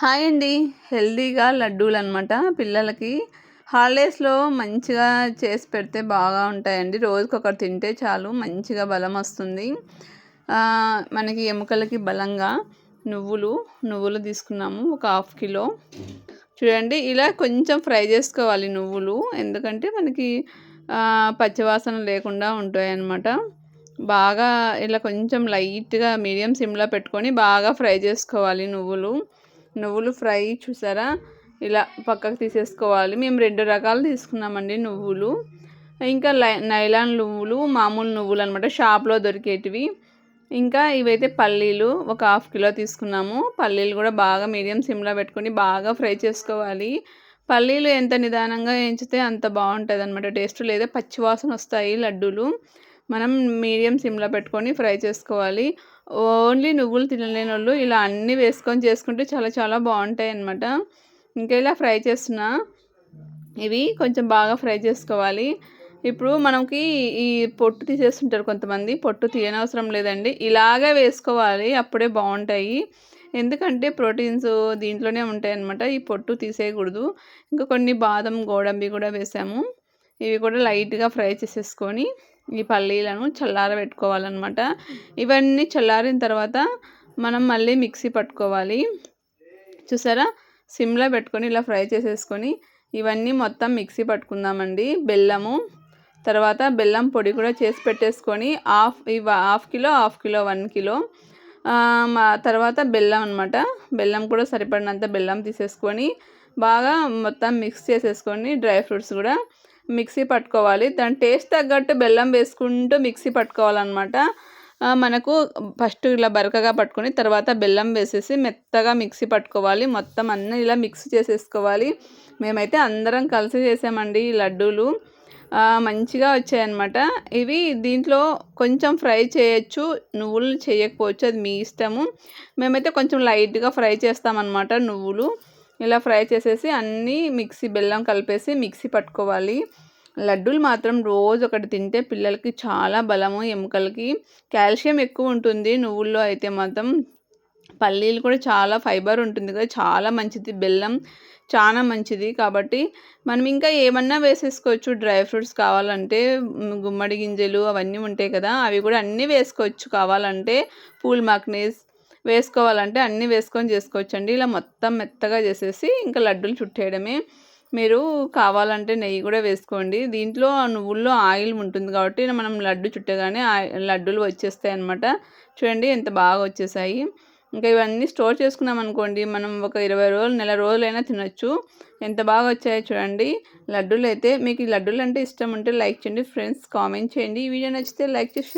Hi అండి. హెల్దీగా లడ్డూలు అనమాట పిల్లలకి. హాలిడేస్లో మంచిగా చేసి పెడితే బాగా ఉంటాయండి. రోజుకి ఒకటి తింటే చాలు మంచిగా బలం వస్తుంది. మనకి ఎముకలకి బలంగా నువ్వులు నువ్వులు తీసుకున్నాము ఒక హాఫ్ కిలో. చూడండి ఇలా కొంచెం ఫ్రై చేసుకోవాలి నువ్వులు. ఎందుకంటే మనకి పచ్చివాసన లేకుండా ఉంటాయి అన్నమాట బాగా ఇలా కొంచెం లైట్గా మీడియం సిమ్లో పెట్టుకొని బాగా ఫ్రై చేసుకోవాలి నువ్వులు. నువ్వులు ఫ్రై చూసారా? ఇలా పక్కకు తీసేసుకోవాలి. మేము రెండు రకాలు తీసుకున్నామండి నువ్వులు. ఇంకా నైలాన్ నువ్వులు మామూలు నువ్వులు అనమాట షాప్లో దొరికేటివి. ఇంకా ఇవైతే పల్లీలు ఒక హాఫ్ కిలో తీసుకున్నాము. పల్లీలు కూడా బాగా మీడియం సిమ్లో పెట్టుకొని బాగా ఫ్రై చేసుకోవాలి. పల్లీలు ఎంత నిదానంగా వేయించితే అంత బాగుంటుంది అనమాట టేస్ట్ లేదా పచ్చివాసన వస్తాయి లడ్డూలు. మనం మీడియం సిమ్లో పెట్టుకొని ఫ్రై చేసుకోవాలి. ఓన్లీ నువ్వులు తినలేని వాళ్ళు ఇలా అన్నీ వేసుకొని చేసుకుంటే చాలా చాలా బాగుంటాయి అన్నమాట. ఇంకా ఇలా ఫ్రై చేసిన ఇవి కొంచెం బాగా ఫ్రై చేసుకోవాలి. ఇప్పుడు మనకి ఈ పొట్టు తీసేస్తుంటారు కొంతమంది. పొట్టు తీయనవసరం లేదండి. ఇలాగే వేసుకోవాలి. అప్పుడే బాగుంటాయి. ఎందుకంటే ప్రోటీన్స్ దీంట్లోనే ఉంటాయి అన్నమాట. ఈ పొట్టు తీసేయకూడదు. ఇంకా కొన్ని బాదం గోడంబి కూడా వేసాము. ఇవి కూడా లైట్గా ఫ్రై చేసేసుకొని ఈ పల్లీలను చల్లారబెట్టుకోవాలన్నమాట. ఇవన్నీ చల్లారిన తర్వాత మనం మళ్ళీ మిక్సీ పట్టుకోవాలి. చూసారా? సిమ్లో పెట్టుకొని ఇలా ఫ్రై చేసేసుకొని ఇవన్నీ మొత్తం మిక్సీ పట్టుకుందామండి. బెల్లము తర్వాత బెల్లం పొడి కూడా చేసి పెట్టేసుకొని హాఫ్ ఇవ half kilo half kilo one kilo. తర్వాత బెల్లం అనమాట బెల్లం కూడా సరిపడినంత బెల్లం తీసేసుకొని బాగా మొత్తం మిక్స్ చేసేసుకొని డ్రై ఫ్రూట్స్ కూడా మిక్సీ పట్టుకోవాలి. దాని టేస్ట్ తగ్గట్టు బెల్లం వేసుకుంటూ మిక్సీ పట్టుకోవాలన్నమాట. మనకు ఫస్ట్ ఇలా బరకగా పట్టుకొని తర్వాత బెల్లం వేసేసి మెత్తగా మిక్సీ పట్టుకోవాలి. మొత్తం అన్నీ ఇలా మిక్స్ చేసేసుకోవాలి. మేమైతే అందరం కలిసి చేసామండి ఈ లడ్డూలు. మంచిగా వచ్చాయన్నమాట. ఇవి దీంట్లో కొంచెం ఫ్రై చేయొచ్చు నువ్వులు చేయకపోవచ్చు అది మీ ఇష్టము. మేమైతే కొంచెం లైట్గా ఫ్రై చేస్తామన్నమాట నువ్వులు. ఇలా ఫ్రై చేసేసి అన్నీ మిక్సీ బెల్లం కలిపేసి మిక్సీ పట్టుకోవాలి. లడ్డూలు మాత్రం రోజు ఒకటి తింటే పిల్లలకి చాలా బలము ఎముకలకి కాల్షియం ఎక్కువ ఉంటుంది. నువ్వుల్లో అయితే మాత్రం పల్లీలు కూడా చాలా ఫైబర్ ఉంటుంది కదా చాలా మంచిది. బెల్లం చాలా మంచిది. కాబట్టి మనం ఇంకా ఏమన్నా వేసేసుకోవచ్చు. డ్రై ఫ్రూట్స్ కావాలంటే గుమ్మడి గింజలు అవన్నీ ఉంటాయి కదా అవి కూడా అన్నీ వేసుకోవచ్చు. కావాలంటే పూల్ మాక్నీస్ వేసుకోవాలంటే అన్నీ వేసుకొని చేసుకోవచ్చు అండి ఇలా మొత్తం మెత్తగా చేసేసి ఇంకా లడ్డూలు చుట్టేయడమే. మీరు కావాలంటే నెయ్యి కూడా వేసుకోండి. దీంట్లో నువ్వుల్లో ఆయిల్ ఉంటుంది కాబట్టి మనం లడ్డు చుట్టగానే లడ్డూలు వచ్చేస్తాయి అనమాట చూడండి ఎంత బాగా వచ్చేసాయి. ఇంకా ఇవన్నీ స్టోర్ చేసుకున్నాం అనుకోండి మనం ఒక ఇరవై రోజులు నెల రోజులైనా తినొచ్చు. ఎంత బాగా వచ్చాయో చూడండి. లడ్డూలు అయితే మీకు ఈ లడ్డూలు అంటే ఇష్టం ఉంటే లైక్ చేయండి ఫ్రెండ్స్ కామెంట్ చేయండి. ఈ వీడియో నచ్చితే లైక్ చేసి